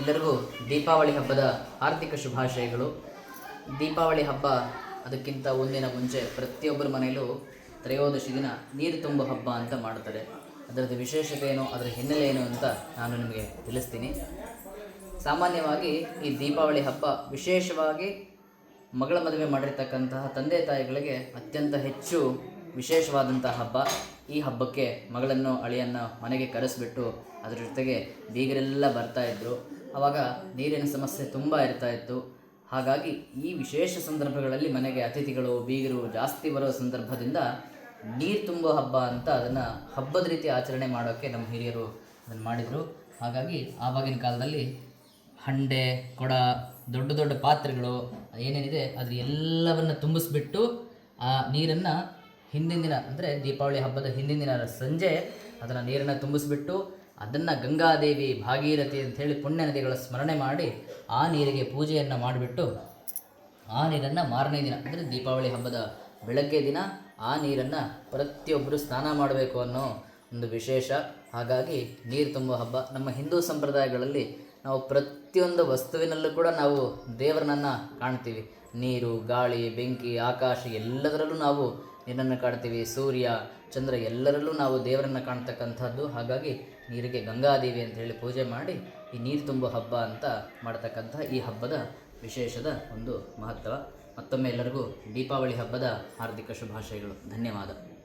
ಎಲ್ಲರಿಗೂ ದೀಪಾವಳಿ ಹಬ್ಬದ ಆರ್ಥಿಕ ಶುಭಾಶಯಗಳು. ದೀಪಾವಳಿ ಹಬ್ಬ ಅದಕ್ಕಿಂತ ಒಂದಿನ ಮುಂಚೆ ಪ್ರತಿಯೊಬ್ಬರ ಮನೆಯಲ್ಲೂ ತ್ರಯೋದಶಿ ದಿನ ನೀರು ತುಂಬ ಹಬ್ಬ ಅಂತ ಮಾಡ್ತಾರೆ ಅದರದ್ದು ವಿಶೇಷತೆ ಏನು, ಅದರ ಹಿನ್ನೆಲೆ ಏನು ಅಂತ ನಾನು ನಿಮಗೆ ತಿಳಿಸ್ತೀನಿ. ಸಾಮಾನ್ಯವಾಗಿ ಈ ದೀಪಾವಳಿ ಹಬ್ಬ ವಿಶೇಷವಾಗಿ ಮಗಳ ಮದುವೆ ಮಾಡಿರ್ತಕ್ಕಂತಹ ತಂದೆ ತಾಯಿಗಳಿಗೆ ಅತ್ಯಂತ ಹೆಚ್ಚು ವಿಶೇಷವಾದಂಥ ಹಬ್ಬ. ಈ ಹಬ್ಬಕ್ಕೆ ಮಗಳನ್ನು, ಅಳಿಯನ್ನು ಮನೆಗೆ ಕರೆಸಿಬಿಟ್ಟು ಅದರ ಜೊತೆಗೆ ಬೀಗರೆಲ್ಲ ಬರ್ತಾಯಿದ್ರು ಆವಾಗ ನೀರಿನ ಸಮಸ್ಯೆ ತುಂಬ ಇರ್ತಾ ಇತ್ತು. ಹಾಗಾಗಿ ಈ ವಿಶೇಷ ಸಂದರ್ಭಗಳಲ್ಲಿ ಮನೆಗೆ ಅತಿಥಿಗಳು ಬೀಗರು ಜಾಸ್ತಿ ಬರೋ ಸಂದರ್ಭದಿಂದ ನೀರು ತುಂಬೋ ಹಬ್ಬ ಅಂತ ಅದನ್ನು ಹಬ್ಬದ ರೀತಿ ಆಚರಣೆ ಮಾಡೋಕ್ಕೆ ನಮ್ಮ ಹಿರಿಯರು ಅದನ್ನು ಮಾಡಿದರು. ಹಾಗಾಗಿ ಆವಾಗಿನ ಕಾಲದಲ್ಲಿ ಹಂಡೆ, ಕೊಡ, ದೊಡ್ಡ ದೊಡ್ಡ ಪಾತ್ರೆಗಳು ಏನೇನಿದೆ ಅದು ಎಲ್ಲವನ್ನು ತುಂಬಿಸ್ಬಿಟ್ಟು ಆ ನೀರನ್ನು ಹಿಂದಿನ ದಿನ ಅಂದರೆ ದೀಪಾವಳಿ ಹಬ್ಬದ ಹಿಂದಿನ ದಿನ ಸಂಜೆ ಅದನ್ನು ನೀರನ್ನು ತುಂಬಿಸ್ಬಿಟ್ಟು ಅದನ್ನು ಗಂಗಾದೇವಿ ಭಾಗೀರಥಿ ಅಂಥೇಳಿ ಪುಣ್ಯ ನದಿಗಳ ಸ್ಮರಣೆ ಮಾಡಿ ಆ ನೀರಿಗೆ ಪೂಜೆಯನ್ನು ಮಾಡಿಬಿಟ್ಟು ಆ ನೀರನ್ನು ಮಾರನೇ ದಿನ, ಅಂದರೆ ದೀಪಾವಳಿ ಹಬ್ಬದ ಬೆಳಗ್ಗೆ ದಿನ ಆ ನೀರನ್ನು ಪ್ರತಿಯೊಬ್ಬರು ಸ್ನಾನ ಮಾಡಬೇಕು ಅನ್ನೋ ಒಂದು ವಿಶೇಷ. ಹಾಗಾಗಿ ನೀರು ತುಂಬುವ ಹಬ್ಬ. ನಮ್ಮ ಹಿಂದೂ ಸಂಪ್ರದಾಯಗಳಲ್ಲಿ ನಾವು ಪ್ರತಿಯೊಂದು ವಸ್ತುವಿನಲ್ಲೂ ಕೂಡ ನಾವು ದೇವರನ್ನ ಕಾಣ್ತೀವಿ. ನೀರು, ಗಾಳಿ, ಬೆಂಕಿ, ಆಕಾಶ ಎಲ್ಲದರಲ್ಲೂ ನಾವು ನೀರನ್ನು ಕಾಣ್ತೀವಿ. ಸೂರ್ಯ, ಚಂದ್ರ ಎಲ್ಲರಲ್ಲೂ ನಾವು ದೇವರನ್ನು ಕಾಣ್ತಕ್ಕಂಥದ್ದು. ಹಾಗಾಗಿ ನೀರಿಗೆ ಗಂಗಾದೇವಿ ಅಂತ ಹೇಳಿ ಪೂಜೆ ಮಾಡಿ ಈ ನೀರು ತುಂಬೋ ಹಬ್ಬ ಅಂತ ಮಾಡ್ತಕ್ಕಂಥ ಈ ಹಬ್ಬದ ವಿಶೇಷದ ಒಂದು ಮಹತ್ವ. ಮತ್ತೊಮ್ಮೆ ಎಲ್ಲರಿಗೂ ದೀಪಾವಳಿ ಹಬ್ಬದ ಹಾರ್ದಿಕ ಶುಭಾಶಯಗಳು. ಧನ್ಯವಾದ.